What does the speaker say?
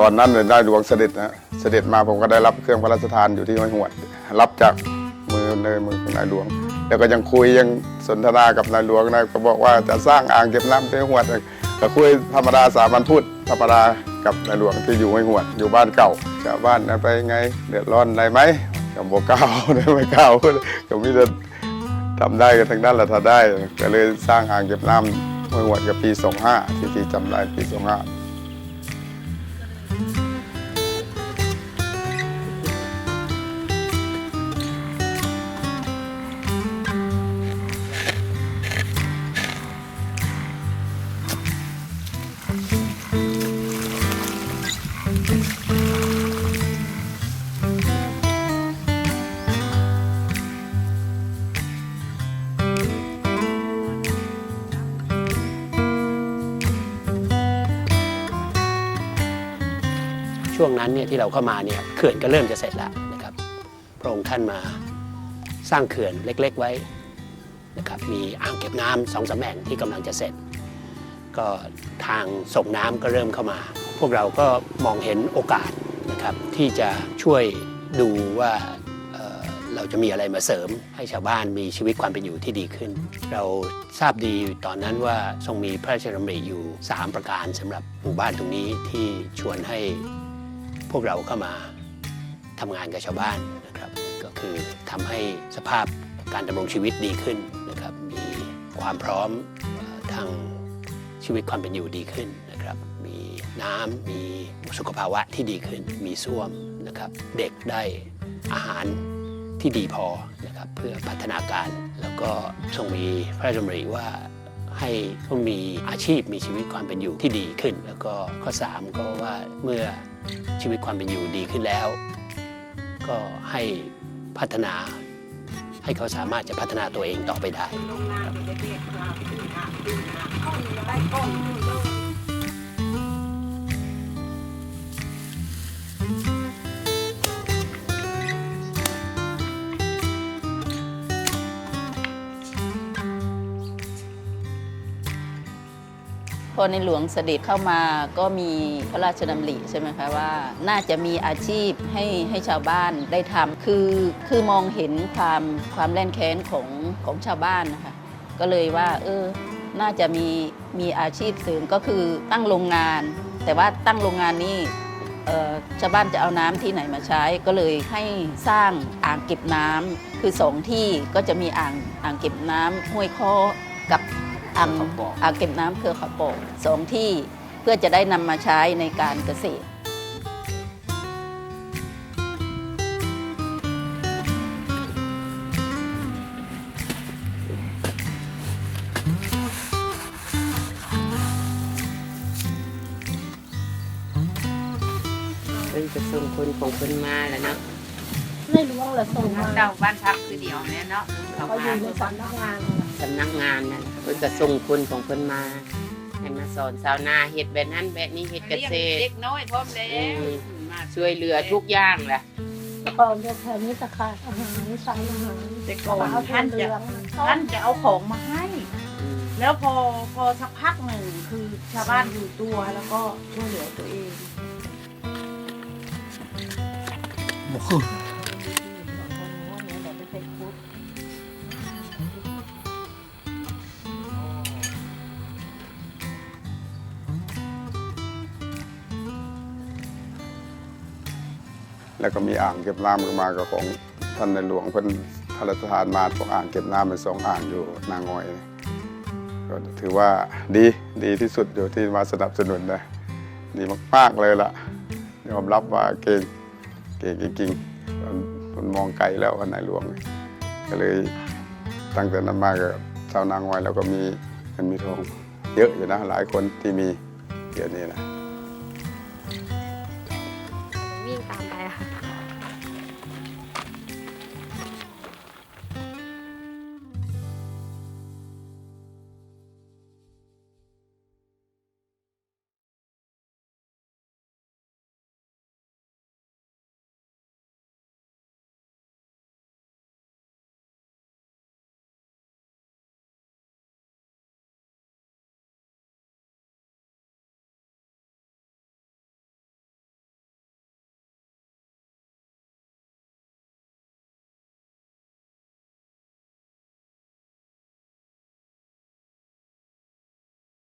ตอนนั้นเนี่ยได้หลวงเสด็จนะเสด็จมาผมก็ได้รับเครื่องพระราชทานอยู่ที่ห้วยหวด รับจากมือเนยมือของนายหลวง แล้วก็ยังคุยยังสนทนากับนายหลวงนะก็บอกว่าจะสร้างอ่างเก็บน้ำที่ห้วยหวดก็คุยธรรมดาสามัญพูดธรรมดากับนายหลวงที่อยู่ห้วยหวด อยู่บ้านเก่าชาวบ้านนะไปไงเดือดร้อนอะไรไหมก็บอกเก้าวไม่เก้าวก็มีแต่ทำได้กันทั้งนั้นแหละถ้าได้ก็เลยสร้างอ่างเก็บน้ำห้วยหวดกับปี 25 ที่ที่จำได้ปี 25 Thank mm -hmm. you. ช่วงนั้นเนี่ยที่เราเข้ามาเนี่ยเขื่อนก็เริ่มจะเสร็จแล้วนะครับพระองค์ท่านมาสร้างเขื่อนเล็ก ๆไว้นะครับมีอ่างเก็บน้ำสองสามแห่งที่กำลังจะเสร็จ ก็ทางส่งน้ำก็เริ่มเข้ามา พวกเราก็มองเห็นโอกาสนะครับที่จะช่วยดูว่าเราจะมีอะไรมาเสริมให้ชาวบ้านมีชีวิตความเป็นอยู่ที่ดีขึ้น เราทราบดีตอนนั้นว่าทรงมีพระราชดำริอยู่ 3 ประการสำหรับหมู่บ้านตรงนี้ที่ชวนให้ พวกเราเข้ามาทำงานกับชาวบ้านนะครับก็คือทำให้สภาพการดำรงชีวิตดีขึ้นนะครับมีความพร้อมทางชีวิตความเป็นอยู่ดีขึ้นนะครับมีน้ำมีสุขภาวะที่ดีขึ้น มีส้วมนะครับเด็กได้อาหารที่ดีพอนะครับเพื่อพัฒนาการ แล้วก็ทรงมีพระราชดำริว่า ให้เขามีอาชีพมีชีวิตความเป็นอยู่ที่ดีขึ้น แล้วก็ข้อ 3 ก็ว่าเมื่อชีวิตความเป็นอยู่ดีขึ้นแล้ว ก็ให้พัฒนาให้เขาสามารถจะพัฒนาตัวเองต่อไปได้ อในหลวงเสด็จเข้ามาก็มีพระราชดำริใช่ไหมคะว่า น่าจะมีอาชีพให้ให้ชาวบ้านได้ทำคือคือมองเห็นความความแล่นแค้นของของชาวบ้านนะคะก็เลยว่าเออน่าจะมีมีอาชีพเสริมก็คือตั้งโรงงาน แต่ว่าตั้งโรงงานนี้เอ่อชาวบ้านจะเอาน้ำที่ไหนมาใช้ก็เลยให้สร้างอ่างเก็บน้ำคือสองที่ก็จะมีอ่างอ่างเก็บน้ำห้วยค้อกับ อ่างเขาบอกอ่างเก็บน้ำเครือเขาโปกสองที่เพื่อจะได้นำมาใช้ในการเกษตรเพิ่นจะส่งคนของเพิ่นมาแล้วเนาะในหลวงละส่งมาเจ้าบ้านพักคือเดียวแน่เนาะเขาเขาอมายู่ในสำนักงาน สำนักงานนั่นเพิ่นก็ส่งคนของเพิ่นมาให้มาสอนชาวนาเฮ็ดแบบนั้นแบบนี้เฮ็ดเกษตร เด็กน้อยพร้อมแล้วอืมช่วยเหลือทุกอย่างแหละก่อนจะแถวนี้ตะขาดอาหารใส่อาหารแต่ก่อนเอาท่านเหลืจะองท่านจะเอาของมาให้อืมแล้วพอพอสักพักหนึ่งคือชาวบ้านอยู่ตัวแล้วก็ช่วยเหลือตัวเอง แล้วก็มีอ่างเก็บน้ำลงมากับของท่านในหลวงเพิ่นพระราชทานมาของอ่างเก็บน้ำเป็นสองอ่างอยู่นางอยก็ถือว่าดีดีที่สุดอยู่ที่มาสนับสนุนนะดีมากๆเลยล่ะยอมรับว่าเก่งเก่งจริงๆมันมันมองไกลแล้ววันในหลวง ก็เลยตั้งแต่นั้นมากับชาวนางอยแล้วก็มีเงินมีทองเยอะอยู่นะหลายคนที่มีเดี๋ยวนี้นะ